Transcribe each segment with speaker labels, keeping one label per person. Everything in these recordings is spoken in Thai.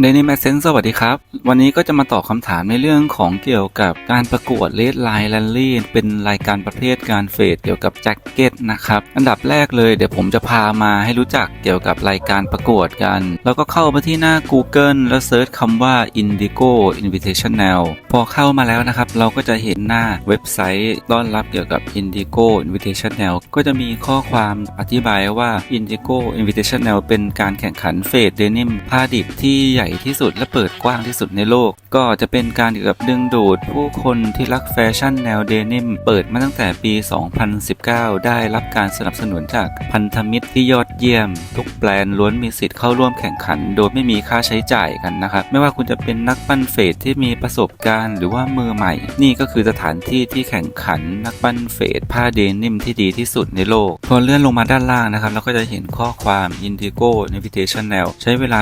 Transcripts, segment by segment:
Speaker 1: ในนแมเซนสวัสดีครับ วันนี้ก็จะมาตอบคำถามในเรื่องของเกี่ยวกับการประกวดเลดไลน์แรลลี่เป็นรายการประเภทการเฟดเกี่ยวกับแจ็คเก็ตนะครับ อันดับแรกเลยเดี๋ยวผมจะพามาให้รู้จักเกี่ยวกับรายการประกวดกัน แล้วก็เข้ามาที่หน้า Google แล้วเซิร์ชคำว่า Indigo Invitational พอเข้ามาแล้วนะครับ เราก็จะเห็นหน้าเว็บไซต์ต้อนรับเกี่ยวกับ Indigo Invitational ก็จะมีข้อความอธิบายว่า Indigo Invitational เป็นการแข่งขันเฟดเดนิมผ้าดิบที่ญ่ที่สุดและเปิดกว้างที่สุดในโลก ก็จะเป็นการเกี่ยวกับดึงดูดผู้คนที่รักแฟชั่นแนวเดนิม เปิดมาตั้งแต่ปี 2019 ได้รับการสนับสนุนจากพันธมิตรที่ยอดเยี่ยม ทุกแบรนด์ล้วนมีสิทธิ์เข้าร่วมแข่งขัน โดยไม่มีค่าใช้จ่ายกันนะครับไม่ว่าคุณจะเป็นนักปั้นเฟดที่มีประสบการณ์หรือว่ามือใหม่ นี่ก็คือสถานที่ที่แข่งขันนักปั้นเฟดผ้าเดนิมที่ดีที่สุดในโลก พอเลื่อนลงมาด้านล่างนะครับเราก็จะเห็นข้อความ Indigo Invitational ใช้เวลา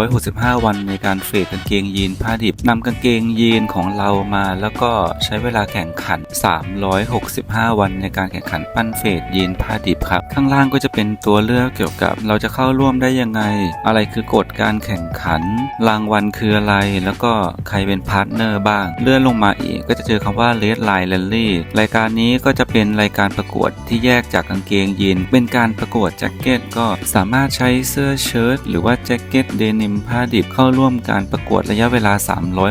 Speaker 1: 365วันในการเฟดกางเกงยีนผ้าดิบนำกางเกงยีนของเรามาแล้วก็ใช้เวลาแข่งขัน 365 วันในการแข่งขันปั้นเฟดยีนผ้าดิบครับ ข้างล่างก็จะเป็นตัวเลือกเกี่ยวกับ เราจะเข้าร่วมได้ยังไง อะไรคือกฎการแข่งขัน รางวัลคืออะไร แล้วก็ใครเป็นพาร์ทเนอร์บ้าง เลื่อนลงมาอีกก็จะเจอคำว่า Red Line Rally รายการนี้ก็จะเป็นรายการประกวดที่แยกจากกางเกงยีน เป็นการประกวดแจ็คเก็ตก็สามารถใช้เสื้อเชิ้ตหรือว่าแจ็คเก็ตเดนิมผ้าดิบเข้าร่วมการประกวดระยะเวลา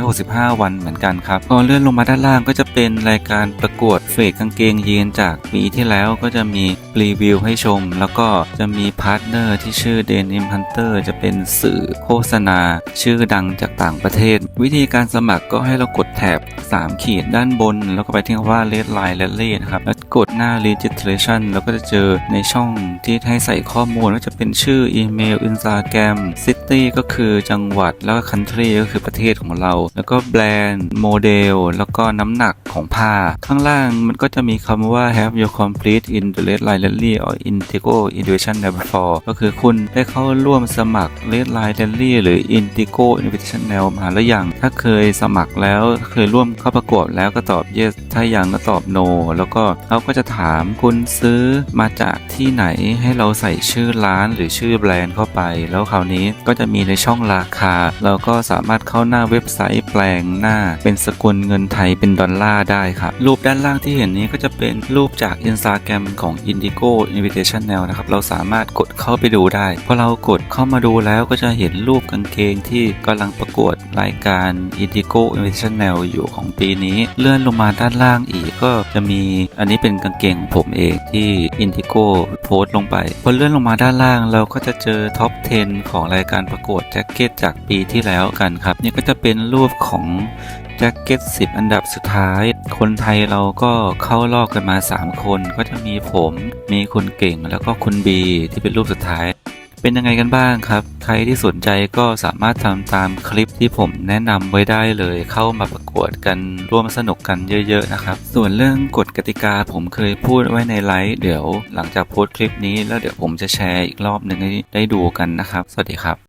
Speaker 1: 365 วันเหมือนกันครับพอเลื่อนลงมาด้านล่างก็จะเป็นรายการประกวดเฟกกางเกงยีนจากปีที่แล้วก็จะมีรีวิวให้ชม แล้วก็จะมีพาร์ทเนอร์ที่ชื่อ Denim Hunter จะเป็นสื่อโฆษณา ชื่อดังจากต่างประเทศ วิธีการสมัครก็ให้เรากดแถบ 3 ขีดด้านบน แล้วก็ไปที่คำว่า Red Line Rally นะครับ แล้วกดหน้า Registration แล้วก็จะเจอในช่องที่ให้ใส่ข้อมูลว่าจะเป็นชื่ออีเมล Instagram City ก็คือจังหวัดแล้วก็ Country ก็คือประเทศของเรา แล้วก็แบรนด์โมเดลแล้วก็น้ำหนักของผ้า ข้างล่างมันก็จะมีคำว่า have your complete in the red line rally or indigo invitation before ก็คือคุณได้เข้าร่วมสมัคร red line rally หรือ indigo invitation มาหรือยังถ้าเคยสมัครแล้วเคยร่วมเข้าประกวดแล้วก็ตอบ yes ถ้ายังก็ตอบ no แล้วก็เขาก็จะถามคุณซื้อมาจากที่ไหนให้เราใส่ชื่อร้านหรือชื่อแบรนด์เข้าไป แล้วคราวนี้ก็จะมีในช่องราคา เราก็สามารถเข้าหน้าเว็บไซต์แปลงหน้า เป็นสกุลเงินไทยเป็นดอลลาร์ได้ครับ รูปด้านล่างที่เห็นนี้ก็จะเป็นรูปจาก Instagram ของ Indigo Invitational นะครับ เราสามารถกดเข้าไปดูได้ พอเรากดเข้ามาดูแล้วก็จะเห็นรูปกางเกงที่กำลังประกวดรายการ Indigo Invitational อยู่ของปีนี้ เลื่อนลงมาด้านล่างอีก ก็จะมีอันนี้เป็นกางเกงของผมเองที่ Indigo โพสต์ลงไปพอเลื่อนลงมาด้านล่าง เราก็จะเจอท็อป 10 ของรายการประกวดแจ็คเก็ตจากปีที่แล้วกันครับนี่ก็จะเป็นรูปของแจ็คเก็ต 10 อันดับสุดท้าย คนไทยเราก็เข้ารอบกันมา 3 คน ก็จะมีผม มีคุณเก่งแล้วก็คุณบีที่เป็นรูปสุดท้าย เป็นยังไงกันบ้างครับ ใครที่สนใจก็สามารถทำตามคลิปที่ผมแนะนำไว้ได้เลยเข้ามาประกวดกันร่วมสนุกกันเยอะ ๆ นะครับ ส่วนเรื่องกฎกติกาผมเคยพูดไว้ในไลฟ์เดี๋ยว หลังจากโพสต์คลิปนี้แล้วเดี๋ยวผมจะแชร์อีกรอบหนึ่งให้ได้ดูกันนะครับ สวัสดีครับ